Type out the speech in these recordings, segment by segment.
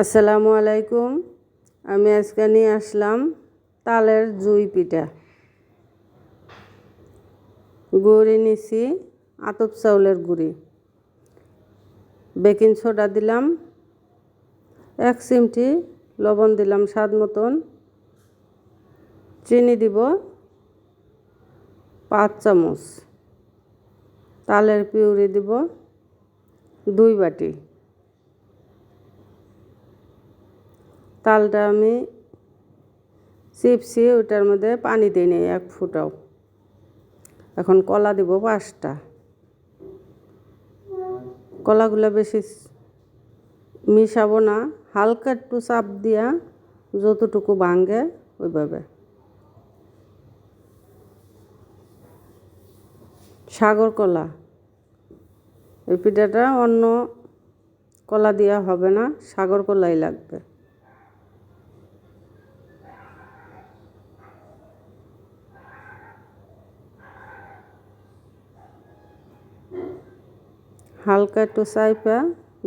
আসসালামু আলাইকুম। আমি আজকে নিয়ে আসলাম তালের জুই পিঠা। গুড়ি নিছি, আতপ চাউলের গুড়ি। বেকিং সোডা দিলাম, এক চিমটি লবণ দিলাম স্বাদ মতন। চিনি দিব পাঁচ চামচ। তালের পিউরি দিব দুই বাটি। তালটা আমি চিপসি ওটার মধ্যে পানি দিই নেই এক ফুটাও। এখন কলা দিব পাঁচটা। কলাগুলো বেশি মিশাবো না, হালকা একটু চাপ দিয়া যতটুকু ভাঙ্গে ওইভাবে। সাগর কলা, এই পিঠাটা অন্য কলা দেওয়া হবে না, সাগর কলাই লাগবে। হালকা একটু চাইপা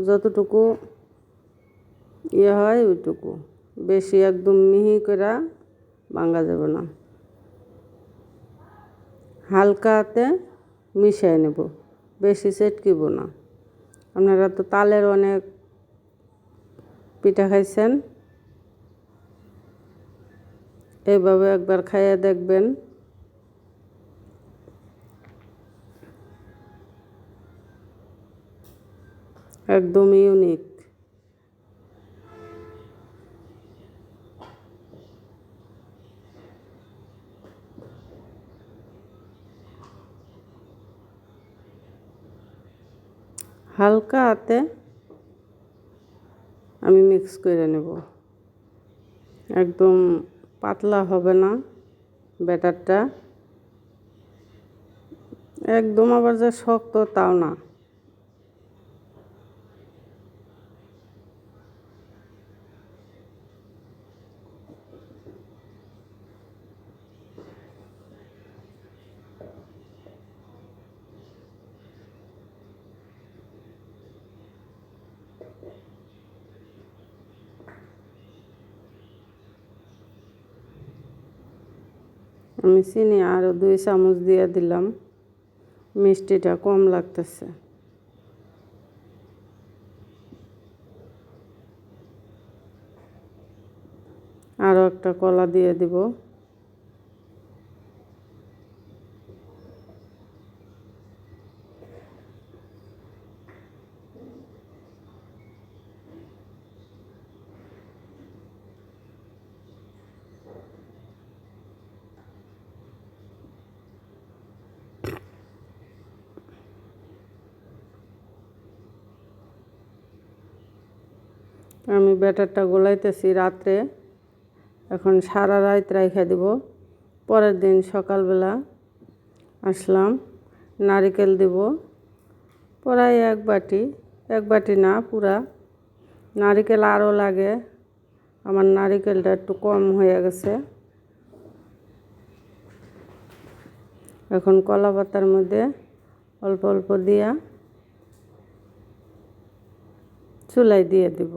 যতটুকু ইয়ে হয় ওইটুকু। বেশি একদম মিহি করে ভাঙা যাবে না। হালকাতে মিশিয়ে নেব, বেশি চেটকিব না। আপনারা তো তালের অনেক পিঠা খাইছেন। এইভাবে একবার খাইয়ে দেখবেন। একদম ইউনিক হালকা হাতে আমি মিক্স করে নেব। একদম পাতলা হবে না ব্যাটারটা। একদম আবার যে শক্ত তাও না। আমি চিনি আরও দুই চামচ দিয়ে দিলাম। মিষ্টিটা কম লাগতেছে। আরও একটা কলা দিয়ে দিব। আমি ব্যাটারটা গোলাইতেছি রাত্রে। এখন সারা রাত রাইখা দিব। পরের দিন সকালবেলা আসলাম, নারিকেল দিব। প্রায় এক বাটি এক বাটি না, পুরা। নারিকেল আরও লাগে। আমার নারিকেলটা একটু কম হয়ে গেছে। এখন কলা পাতার মধ্যে অল্প অল্প দিয়া চুলাই দিয়ে দিব।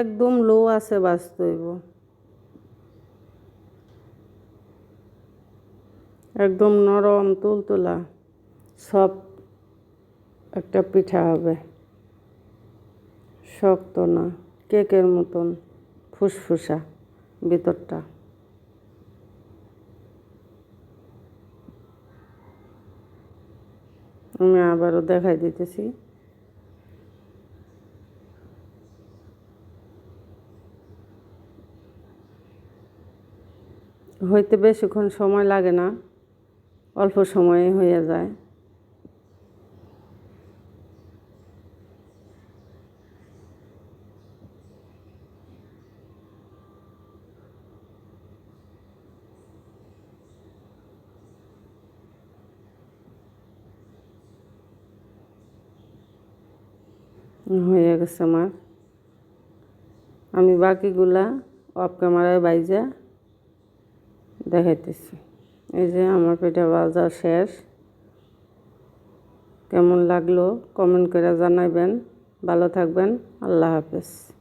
একদম লো আছে বাঁচতে হইব একদম নরম তুলতুলা। সব একটা পিঠা হবে। শক্ত না, কেকের মতন ফুসফুসা ভিতরটা। আমি আবারও দেখাই দিতেছি। হইতে বেশিক্ষণ সময় লাগে না, অল্প সময়ে হয়ে যায়। হয়ে গেছে আমার। আমি বাকিগুলা অফ ক্যামেরায় বাইজা দেখাইতেছি। এই যে আমার পিঠা ভাজা শেষ। কেমন লাগল কমেন্ট করে জানাবেন ভালো থাকবেন। আল্লাহ হাফেজ।